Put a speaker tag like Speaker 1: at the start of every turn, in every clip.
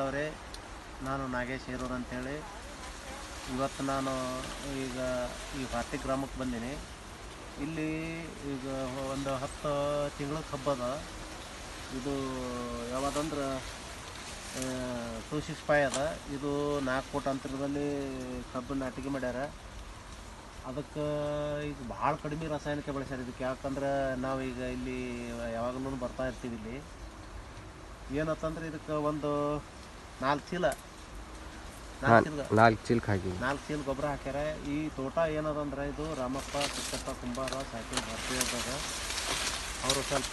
Speaker 1: ಬಾಂಧವರೇ ನಾನು ನಾಗೇಶ್ ಹೇರೂರ್ ಅಂತೇಳಿ. ಇವತ್ತು ನಾನು ಈಗ ಈ ಭಾರತಿ ಗ್ರಾಮಕ್ಕೆ ಬಂದೀನಿ. ಇಲ್ಲಿ ಈಗ ಒಂದು ಹತ್ತು ತಿಂಗಳ ಹಬ್ಬದ. ಇದು ಯಾವುದಂದ್ರೆ ಟೂ ಸಿಕ್ಸ್ ಫೈ ಅದ. ಇದು ನಾಲ್ಕು ಫೋಟ್ ಅಂತರದಲ್ಲಿ ಕಬ್ಬು ನಾಟಿಗೆ ಮಾಡ್ಯಾರ. ಅದಕ್ಕೆ ಈಗ ಭಾಳ ಕಡಿಮೆ ರಾಸಾಯನಿಕ ಬಳಸ್ಯಾರ ಇದಕ್ಕೆ. ಯಾಕಂದ್ರೆ ನಾವು ಈಗ ಇಲ್ಲಿ ಯಾವಾಗಲೂ ಬರ್ತಾ ಇರ್ತೀವಿ ಇಲ್ಲಿ. ಏನತ್ತಂದ್ರೆ ಇದಕ್ಕೆ ಒಂದು ನಾಲ್ಕು ಚೀಲ. ನಾಲ್ಕು ಚೀಲ
Speaker 2: ನಾಲ್ಕು ಹಾಕಿ
Speaker 1: ನಾಲ್ಕು ಚೀಲ ಗೊಬ್ಬರ ಹಾಕ್ಯಾರ. ಈ ತೋಟ ಏನದಂದ್ರೆ ಇದು ರಾಮಪ್ಪ ಚಿಕ್ಕಪ್ಪ ಕುಂಬಾರ ಸಾಕಿನ ಭರ್ತಿ ಇದ್ದಾಗ ಅವರು ಸ್ವಲ್ಪ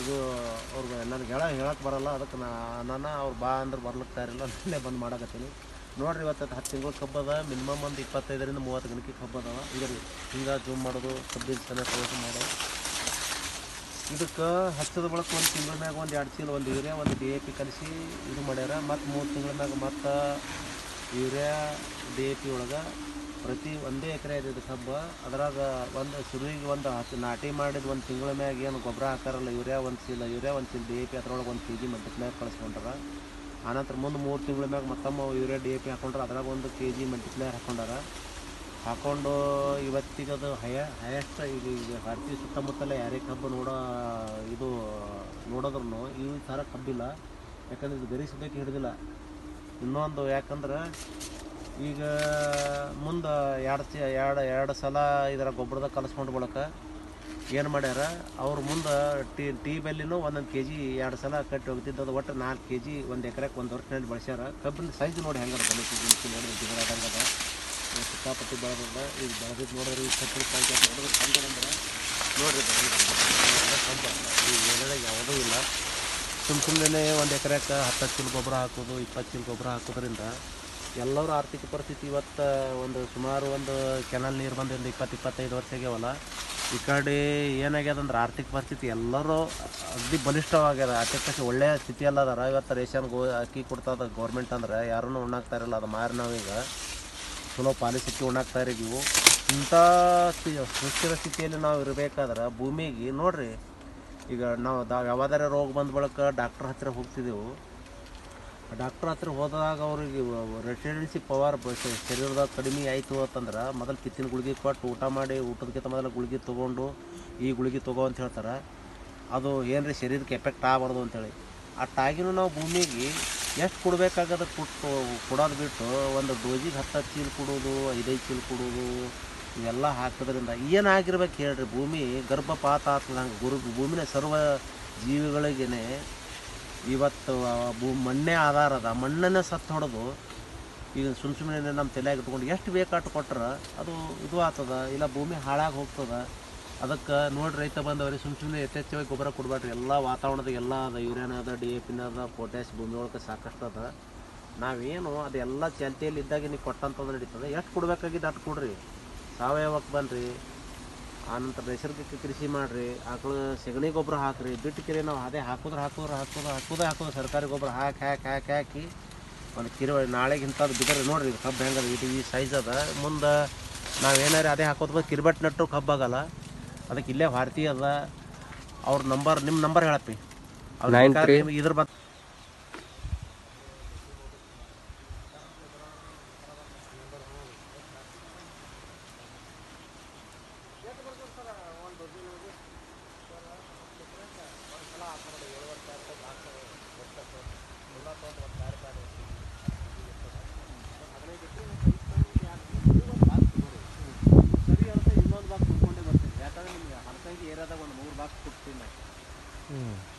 Speaker 1: ಇದು ಅವ್ರಿಗೆ ನನಗೆ ಹೇಳ ಹೇಳಕ್ಕೆ ಬರಲ್ಲ. ಅದಕ್ಕೆ ನಾ ನಾನು ಅವ್ರು ಬಾ ಅಂದ್ರೆ ಬರ್ಲಿಕ್ಕೆ ತಯಾರಿಲ್ಲ. ನಾನೇ ಬಂದು ಮಾಡಕತ್ತೀನಿ. ನೋಡ್ರಿ ಇವತ್ತು ಹತ್ತು ತಿಂಗಳ ಕಬ್ಬದ ಮಿನಿಮಮ್ ಒಂದು ಇಪ್ಪತ್ತೈದರಿಂದ ಮೂವತ್ತು ಗಣಕ್ಕೆ ಕಬ್ಬದವ ಈಗ ಹಿಂಗೆ ಜೂಮ್ ಮಾಡೋದು ಕಬ್ಬಿನ ತೋರಿಸಿ ಮಾಡೋದು. ಇದಕ್ಕೆ ಹಚ್ಚದ ಬಳಕ ಒಂದು ತಿಂಗಳ ಮ್ಯಾಗ ಒಂದು ಎರಡು ಚೀಲ ಒಂದು ಯೂರಿಯಾ, ಒಂದು ಡಿ ಎ ಪಿ ಕಲಿಸಿ ಇದು ಮಾಡ್ಯಾರ. ಮತ್ತು ಮೂರು ತಿಂಗಳ ಮ್ಯಾಗ ಮತ್ತು ಯೂರಿಯಾ ಡಿ ಎ ಪಿ ಒಳಗೆ ಪ್ರತಿ ಒಂದೇ ಎಕರೆ ಇದೆ ಕಬ್ಬು, ಅದ್ರಾಗ ಒಂದು ಶುರುವಿಗೆ ಒಂದು ಹತ್ತು ನಾಟಿ ಮಾಡಿದ ಒಂದು ತಿಂಗಳ ಮ್ಯಾಗ ಏನು ಗೊಬ್ಬರ ಹಾಕಾರಲ್ಲ, ಯೂರಿಯಾ ಒಂದು ಚೀಲ, ಯೂರಿಯಾ ಒಂದು ಚೀಲ ಡಿ ಎ ಪಿ ಅದ್ರೊಳಗೆ ಒಂದು ಕೆ ಜಿ ಮ್ಯಾಗ ಕಳಿಸ್ಕೊಂಡ್ರ. ಆನಂತರ ಮುಂದೆ ಮೂರು ತಿಂಗಳ ಮ್ಯಾಗ ಮತ್ತೊಮ್ಮೆ ಯೂರಿಯಾ ಡಿ ಎ ಪಿ ಹಾಕೊಂಡ್ರೆ, ಅದ್ರಾಗ ಒಂದು ಕೆ ಜಿ ಮಲ್ಟಿಪ್ಲೇಯರ್ ಹಾಕೊಂಡಾರ. ಹಾಕೊಂಡು ಇವತ್ತಿಗದು ಅದು ಹಯ ಹಯೆಸ್ಟ್ ಈಗ ಈಗ ಭಾರತೀಯ ಸುತ್ತಮುತ್ತಲೇ ಯಾರೇ ಕಬ್ಬು ನೋಡೋ, ಇದು ನೋಡಿದ್ರು ಈ ಥರ ಕಬ್ಬಿಲ್ಲ. ಯಾಕಂದ್ರೆ ಇದು ಗರಿ ಸದ್ಯಕ್ಕೆ ಹಿಡಿದಿಲ್ಲ. ಇನ್ನೊಂದು ಯಾಕಂದ್ರೆ ಈಗ ಮುಂದೆ ಎರಡು ಚಿ ಎರಡು ಎರಡು ಸಲ ಇದರ ಗೊಬ್ಬರದ ಕಲಿಸ್ಕೊಂಡು ಬಳಕ ಏನು ಮಾಡ್ಯಾರ, ಅವ್ರು ಮುಂದೆ ಟಿ ಟಿ ಬೆಲ್ಲಿನೂ ಒಂದೊಂದು ಕೆ ಜಿ ಎರಡು ಸಲ ಕಟ್ಟಿ ಹೋಗ್ತಿದ್ದದು ಒಟ್ಟು ನಾಲ್ಕು ಕೆ ಜಿ ಒಂದು ಎಕರೆಗೆ ಒಂದು ವರ್ಷನಲ್ಲಿ ಬಳಸ್ಯಾರ. ಕಬ್ಬಿನ ಸೈಜ್ ನೋಡಿ ಹೆಂಗಾರ ಗಿಲಿಸಿ ನೋಡಿದ್ರೆ ಸಿಕ್ಕಾಪಟ್ಟಿ ಬೆಳೆದ ಈಗ ಬೆಳೆದಿದ್ದು ನೋಡಿದ್ರೆ ಈ ಸಕ್ಕರೆ ಪಾಯ್ಕೆ ನೋಡಿದ್ರೆ ನೋಡ್ರಿ ಹೆಂಗದ ಈ ಏರಿಯಾದಾಗ ಯಾವುದೂ ಇಲ್ಲ ಸುಮ್ಮ ಸುಮ್ಮನೆ ಒಂದು ಎಕರೆಗೆ ಹತ್ತು ಚೀಲ ಗೊಬ್ಬರ ಹಾಕೋದು, ಇಪ್ಪತ್ತು ಚೀಲ ಗೊಬ್ಬರ ಹಾಕೋದ್ರಿಂದ ಎಲ್ಲರ ಆರ್ಥಿಕ ಪರಿಸ್ಥಿತಿ ಇವತ್ತು ಒಂದು ಸುಮಾರು ಒಂದು ಕೆನಲ್ ನೀರು ಬಂದಿಂದ ಇಪ್ಪತ್ತು, ಇಪ್ಪತ್ತೈದು ವರ್ಷ ಆಗ್ಯಾವಲ್ಲ ಈ ಕಡೆ ಏನಾಗ್ಯದಂದ್ರೆ ಆರ್ಥಿಕ ಪರಿಸ್ಥಿತಿ ಎಲ್ಲರೂ ಅಗ್ದಿ ಬಲಿಷ್ಠವಾಗ್ಯದ. ಆರ್ಥಿಕ ಒಳ್ಳೆಯ ಸ್ಥಿತಿಯಲ್ಲ ಅದಾರ ಇವತ್ತು ರೇಷನ್ ಗೋ ಅಕ್ಕಿ ಕೊಡ್ತದ ಗೌರ್ಮೆಂಟ್ ಅಂದ್ರೆ ಯಾರೂ ಉಣ್ಣಾಕ್ತಾ ಇರಲ್ಲ. ಅದು ಮಾರಿ ನಾವೀಗ. ಚಲೋ ಪಾಲಿಸಿಕ್ಕಿ ಉಣ್ಣಾಕ್ತಾ ಇದ್ದೀವಿ ಇಂಥ ಸ್ಥಿ- ಸುಸ್ಥಿರ ಸ್ಥಿತಿಯಲ್ಲಿ ನಾವು ಇರಬೇಕಾದ್ರೆ ಭೂಮಿಗೆ ನೋಡ್ರಿ, ಈಗ ನಾವು ದಾ, ಯಾವ್ದಾರ ರೋಗ ಬಂದ ಬಳಿಕ ಡಾಕ್ಟ್ರ್ ಹತ್ತಿರ ಹೋಗ್ತಿದ್ದೆವು ಡಾಕ್ಟ್ರ್ ಹತ್ರ ಹೋದಾಗ ಅವ್ರಿಗೆ ರೆಸಿಡೆನ್ಸಿ ಪವರ್ ಶರೀರದಾಗ ಕಡಿಮೆ ಆಯಿತು ಅಂತಂದ್ರೆ ಮೊದಲು ಕಿತ್ತಿನ ಗುಳಿಗೆ ಕೊಟ್ಟು ಊಟ ಮಾಡಿ ಊಟದಕ್ಕಿಂತ ಮೊದಲು ಗುಳಿಗೆ ತೊಗೊಂಡು ಈ ಗುಳಿಗೆ ತಗೋ ಅಂತ ಹೇಳ್ತಾರೆ. ಅದು ಏನ್ರಿ ಶರೀರಕ್ಕೆ ಎಫೆಕ್ಟ್ ಆಗಬಾರ್ದು ಅಂತೇಳಿ. ಟಾಗಿನೂ ನಾವು ಭೂಮಿಗೆ ಎಷ್ಟು ಕೊಡಬೇಕಾಗದ ಕೊಟ್ಟು, ಕೊಡೋದು ಬಿಟ್ಟು ಒಂದು ಡೋಜಿಗೆ ಹತ್ತು ಹತ್ತು ಚೀಲ ಕೊಡೋದು, ಐದೈದು ಚೀಲ ಕೊಡೋದು, ಇವೆಲ್ಲ ಹಾಕೋದ್ರಿಂದ ಏನಾಗಿರ್ಬೇಕು ಹೇಳ್ರಿ ಭೂಮಿ ಗರ್ಭಪಾತ ಆಗ್ತದೆ ಗುರು, ಭೂಮಿನ ಸರ್ವ ಜೀವಿಗಳಿಗೇ ಇವತ್ತು ಭೂ, ಮಣ್ಣೇ ಆಧಾರ ಅದ. ಮಣ್ಣನ್ನೇ ಸತ್ತು ಹೊಡೆದು ಈಗ ಸುಮ್ಮ ಸುಮ್ಮನೆ ನಮ್ಮ ತಲೆಯಾಗಿ ಇಟ್ಕೊಂಡು ಎಷ್ಟು ಬೇಕಾಟು ಕೊಟ್ರೆ ಅದು ಇದು ಆಗ್ತದ, ಇಲ್ಲ ಭೂಮಿ ಹಾಳಾಗಿ ಹೋಗ್ತದ. ಅದಕ್ಕೆ ನೋಡಿ ರೈತ ಬಂದವ್ರಿ ಸುಮ್ಮ ಸುಮ್ಮನೆ ಯಥೇಚ್ಛವಾಗಿ ಗೊಬ್ಬರ ಕೊಡಬೇಡ್ರಿ. ಎಲ್ಲ ವಾತಾವರಣದಾಗ ಎಲ್ಲ ಅದ, ಯೂರಿಯಾನ ಅದ ಡಿ ಎ ಪಿನ ಅದ ಪೊಟ್ಯಾಶ್ ಭೂಮಿ ಒಳಗೆ ಸಾಕಷ್ಟು ಅದ. ನಾವೇನು ಅದೆಲ್ಲ ಚಾಲ್ತಿಯಲ್ಲಿ ಇದ್ದಾಗ ನೀವು ಕೊಟ್ಟಂಥದ್ದು ನಡೀತದೆ. ಎಷ್ಟು ಕೊಡಬೇಕಾಗಿದ್ದು ಅಷ್ಟು ಕೊಡ್ರಿ. ಸಾವಯವಕ್ಕೆ ಬನ್ನಿರಿ ಆನಂತರ ನೈಸರ್ಗಿಕ ಕೃಷಿ ಮಾಡಿರಿ. ಆಕಳು ಸೆಗಣಿ ಗೊಬ್ಬರ ಹಾಕ್ರಿ. ಬಿಟ್ಟು ನಾವು ಅದೇ ಹಾಕಿದ್ರೆ ಹಾಕಿದ್ರೆ ಹಾಕೋದು ಹಾಕೋದೇ ಹಾಕೋದು ಸರ್ಕಾರಿ ಗೊಬ್ಬರ ಹಾಕಿ ಹಾಕಿ ಹಾಕಿ ಹಾಕಿ ಒಂದು ಕಿರಿ ನಾಳೆಗೆ ಇಂಥದ್ದು ಬಿದ್ದರೆ ನೋಡಿರಿ ಕಬ್ಬು ಹೆಂಗದ, ಇದು ಈ ಸೈಜ್ ಅದ. ಮುಂದೆ ನಾವೇನಾರು ಅದೇ ಹಾಕೋದು ಬಂದು ಕಿರಿಬಟ್ ನಟ್ಟು ಕಬ್ಬು ಆಗಲ್ಲ. ಅದಕ್ಕೆ ಇಲ್ಲೇ ಭಾರತಿ ಅದ ಅವ್ರ ನಂಬರ್ ನಿಮ್ಮ ನಂಬರ್ ಹೇಳಪ್ಪಿ ಅವ್ರ್
Speaker 2: Nine
Speaker 1: ಬೇಕಾದ್ರೆ
Speaker 2: three.
Speaker 1: ನಿಮ್ಗೆ ಇದ್ರ ಬಗ್ಗೆ ಅಂತ